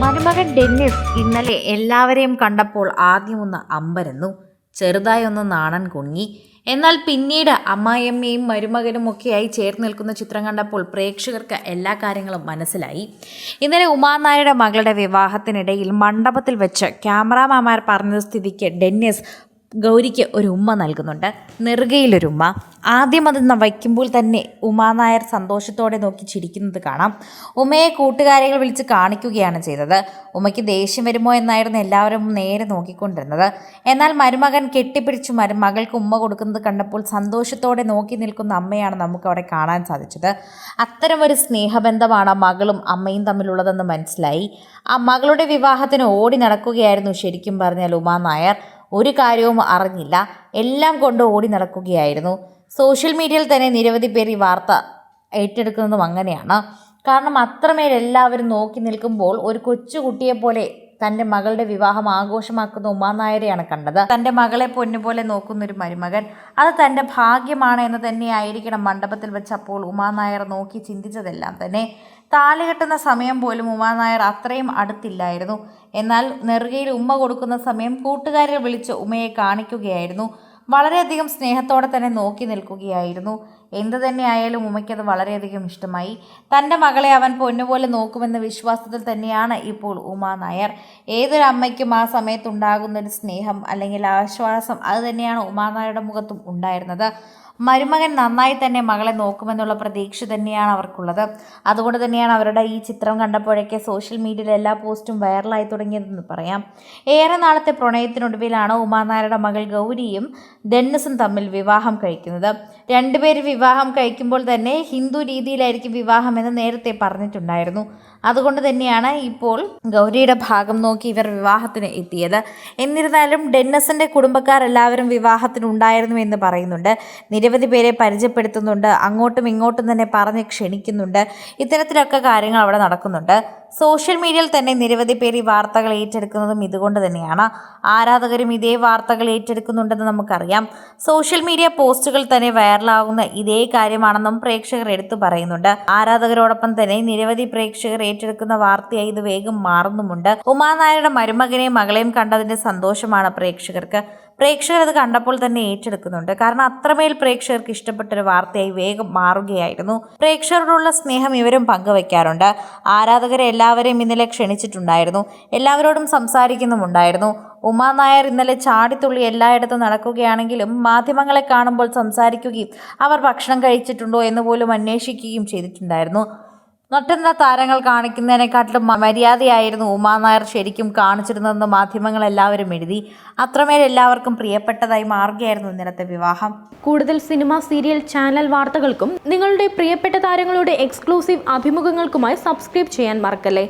Dennis ഇന്നലെ എല്ലാവരെയും കണ്ടപ്പോൾ ആദ്യമൊന്ന് അമ്പരന്നു ചെറുതായി ഒന്ന് നാണൻ കുങ്ങി എന്നാൽ പിന്നീട് അമ്മായിയമ്മയും മരുമകനും ഒക്കെയായി ചേർന്ന് നിൽക്കുന്ന ചിത്രം കണ്ടപ്പോൾ പ്രേക്ഷകർക്ക് എല്ലാ കാര്യങ്ങളും മനസ്സിലായി. ഇന്നലെ ഉമാനായരുടെ മകളുടെ വിവാഹത്തിനിടയിൽ മണ്ഡപത്തിൽ വെച്ച് ക്യാമറാമാമാർ പറഞ്ഞ സ്ഥിതിക്ക് ഡെന്നിസ് ഗൗരിക്ക് ഒരു ഉമ്മ നൽകുന്നുണ്ട്. നെറുകയിലൊരു ഉമ്മ ആദ്യം അത് വയ്ക്കുമ്പോൾ തന്നെ ഉമാനായർ സന്തോഷത്തോടെ നോക്കി ചിരിക്കുന്നത് കാണാം. ഉമ്മയെ കൂട്ടുകാരികൾ വിളിച്ച് കാണിക്കുകയാണ് ചെയ്തത്. ഉമ്മയ്ക്ക് ദേഷ്യം വരുമോ എന്നായിരുന്നു എല്ലാവരും നേരെ നോക്കിക്കൊണ്ടിരുന്നത്. എന്നാൽ മരുമകൻ കെട്ടിപ്പിടിച്ച് മരുമകൾക്ക് ഉമ്മ കൊടുക്കുന്നത് കണ്ടപ്പോൾ സന്തോഷത്തോടെ നോക്കി നിൽക്കുന്ന അമ്മയാണ് നമുക്ക് അവിടെ കാണാൻ സാധിച്ചത്. അത്തരമൊരു സ്നേഹബന്ധമാണ് മകളും അമ്മയും തമ്മിലുള്ളതെന്ന് മനസ്സിലായി. ആ മകളുടെ വിവാഹത്തിന് ഓടി നടക്കുകയായിരുന്നു ശരിക്കും പറഞ്ഞാൽ ഉമാ നായർ. ഒരു കാര്യവും അറിഞ്ഞില്ല. എല്ലാം കൊണ്ട് ഓടി നടക്കുകയായിരുന്നു. സോഷ്യൽ മീഡിയയിൽ തന്നെ നിരവധി പേർ ഈ വാർത്ത ഏറ്റെടുക്കുന്നതും അങ്ങനെയാണ്. കാരണം അത്രമേൽ എല്ലാവരും നോക്കി നിൽക്കുമ്പോൾ ഒരു കൊച്ചുകുട്ടിയെ തന്റെ മകളുടെ വിവാഹം ആഘോഷമാക്കുന്ന ഉമാനായരെയാണ് കണ്ടത്. തന്റെ മകളെ പൊന്നുപോലെ നോക്കുന്ന ഒരു മരുമകൻ. അത് തന്റെ ഭാഗ്യമാണ് എന്ന് തന്നെയായിരിക്കണം മണ്ഡപത്തിൽ വെച്ചപ്പോൾ ഉമാനായർ നോക്കി ചിന്തിച്ചതെല്ലാം തന്നെ. താലി കെട്ടുന്ന സമയം പോലും ഉമാനായർ അത്രയും അടുത്തില്ലായിരുന്നു. എന്നാൽ നെറുകയിൽ ഉമ്മ കൊടുക്കുന്ന സമയം കൂട്ടുകാരെ വിളിച്ച് ഉമ്മയെ കാണിക്കുകയായിരുന്നു. വളരെയധികം സ്നേഹത്തോടെ തന്നെ നോക്കി നിൽക്കുകയായിരുന്നു. എന്ത് തന്നെയായാലും ഉമ്മയ്ക്കത് വളരെയധികം ഇഷ്ടമായി. തന്റെ മകളെ അവൻ പൊന്നുപോലെ നോക്കുമെന്ന വിശ്വാസത്തിൽ തന്നെയാണ് ഇപ്പോൾ ഉമ നായർ. ഏതൊരു അമ്മയ്ക്കും ആ സമയത്തുണ്ടാകുന്നൊരു സ്നേഹം അല്ലെങ്കിൽ ആശ്വാസം അത് തന്നെയാണ് ഉമാ നായരുടെ മുഖത്തും ഉണ്ടായിരുന്നത്. മരുമകൻ നന്നായി തന്നെ മകളെ നോക്കുമെന്നുള്ള പ്രതീക്ഷ തന്നെയാണ് അവർക്കുള്ളത്. അതുകൊണ്ട് തന്നെയാണ് അവരുടെ ഈ ചിത്രം കണ്ടപ്പോഴൊക്കെ സോഷ്യൽ മീഡിയയിൽ എല്ലാ പോസ്റ്റും വൈറലായി തുടങ്ങിയതെന്ന് പറയാം. ഏറെ നാളത്തെ പ്രണയത്തിനൊടുവിലാണ് ഉമാനായരുടെ മകൾ ഗൗരിയും ഡെന്നിസും തമ്മിൽ വിവാഹം കഴിക്കുന്നത്. രണ്ടുപേര് വിവാഹം കഴിക്കുമ്പോൾ തന്നെ ഹിന്ദു രീതിയിലായിരിക്കും വിവാഹം എന്ന് നേരത്തെ പറഞ്ഞിട്ടുണ്ടായിരുന്നു. അതുകൊണ്ട് തന്നെയാണ് ഇപ്പോൾ ഗൗരിയുടെ ഭാഗം നോക്കി ഇവർ വിവാഹത്തിന് എത്തിയത്. എന്നിരുന്നാലും ഡെന്നസിന്റെ കുടുംബക്കാർ എല്ലാവരും വിവാഹത്തിന് ഉണ്ടായിരുന്നു എന്ന് പറയുന്നുണ്ട്. നിരവധി പേരെ പരിചയപ്പെടുത്തുന്നുണ്ട്. അങ്ങോട്ടും ഇങ്ങോട്ടും തന്നെ പറഞ്ഞ് ക്ഷണിക്കുന്നുണ്ട്. ഇത്തരത്തിലൊക്കെ കാര്യങ്ങൾ അവിടെ നടക്കുന്നുണ്ട്. സോഷ്യൽ മീഡിയയിൽ തന്നെ നിരവധി പേർ ഈ വാർത്തകൾ ഏറ്റെടുക്കുന്നതും ഇതുകൊണ്ട് തന്നെയാണ്. ആരാധകരും ഇതേ വാർത്തകൾ ഏറ്റെടുക്കുന്നുണ്ടെന്ന് നമുക്കറിയാം. സോഷ്യൽ മീഡിയ പോസ്റ്റുകൾ തന്നെ വൈറലാകുന്ന ഇതേ കാര്യമാണെന്നും പ്രേക്ഷകർ എടുത്തു പറയുന്നുണ്ട്. ആരാധകരോടൊപ്പം തന്നെ നിരവധി പ്രേക്ഷകർ ഏറ്റെടുക്കുന്ന വാർത്തയായി ഇത് വേഗം മാറുന്നുമുണ്ട്. ഉമാനായരുടെ മരുമകനെയും മകളെയും കണ്ടതിന്റെ സന്തോഷമാണ് പ്രേക്ഷകർക്ക്. പ്രേക്ഷകർ അത് കണ്ടപ്പോൾ തന്നെ ഏറ്റെടുക്കുന്നുണ്ട്. കാരണം അത്രമേൽ പ്രേക്ഷകർക്ക് ഇഷ്ടപ്പെട്ടൊരു വാർത്തയായി വേഗം മാറുകയായിരുന്നു. പ്രേക്ഷകരോടുള്ള സ്നേഹം ഇവരും പങ്കുവയ്ക്കാറുണ്ട് ആരാധകരെ എല്ലാവരെയും ഇന്നലെ ക്ഷണിച്ചിട്ടുണ്ടായിരുന്നു. എല്ലാവരോടും സംസാരിക്കുന്നുമുണ്ടായിരുന്നു. ഉമാ നായർ ഇന്നലെ ചാടിത്തുള്ളി എല്ലായിടത്തും നടക്കുകയാണെങ്കിലും മാധ്യമങ്ങളെ കാണുമ്പോൾ സംസാരിക്കുകയും അവർ ഭക്ഷണം കഴിച്ചിട്ടുണ്ടോ എന്ന് പോലും അന്വേഷിക്കുകയും ചെയ്തിട്ടുണ്ടായിരുന്നു. നട്ടുന്ന താരങ്ങൾ കാണിക്കുന്നതിനെക്കാട്ടിലും മര്യാദയായിരുന്നു ഉമാ നായർ ശരിക്കും കാണിച്ചിരുന്നതെന്ന് മാധ്യമങ്ങൾ എല്ലാവരും എഴുതി. അത്രമേൽ എല്ലാവർക്കും പ്രിയപ്പെട്ടതായി മാറുകയായിരുന്നു ഇന്നലത്തെ വിവാഹം. കൂടുതൽ സിനിമ സീരിയൽ ചാനൽ വാർത്തകൾക്കും നിങ്ങളുടെ പ്രിയപ്പെട്ട താരങ്ങളുടെ എക്സ്ക്ലൂസീവ് അഭിമുഖങ്ങൾക്കുമായി സബ്സ്ക്രൈബ് ചെയ്യാൻ മറക്കല്ലേ?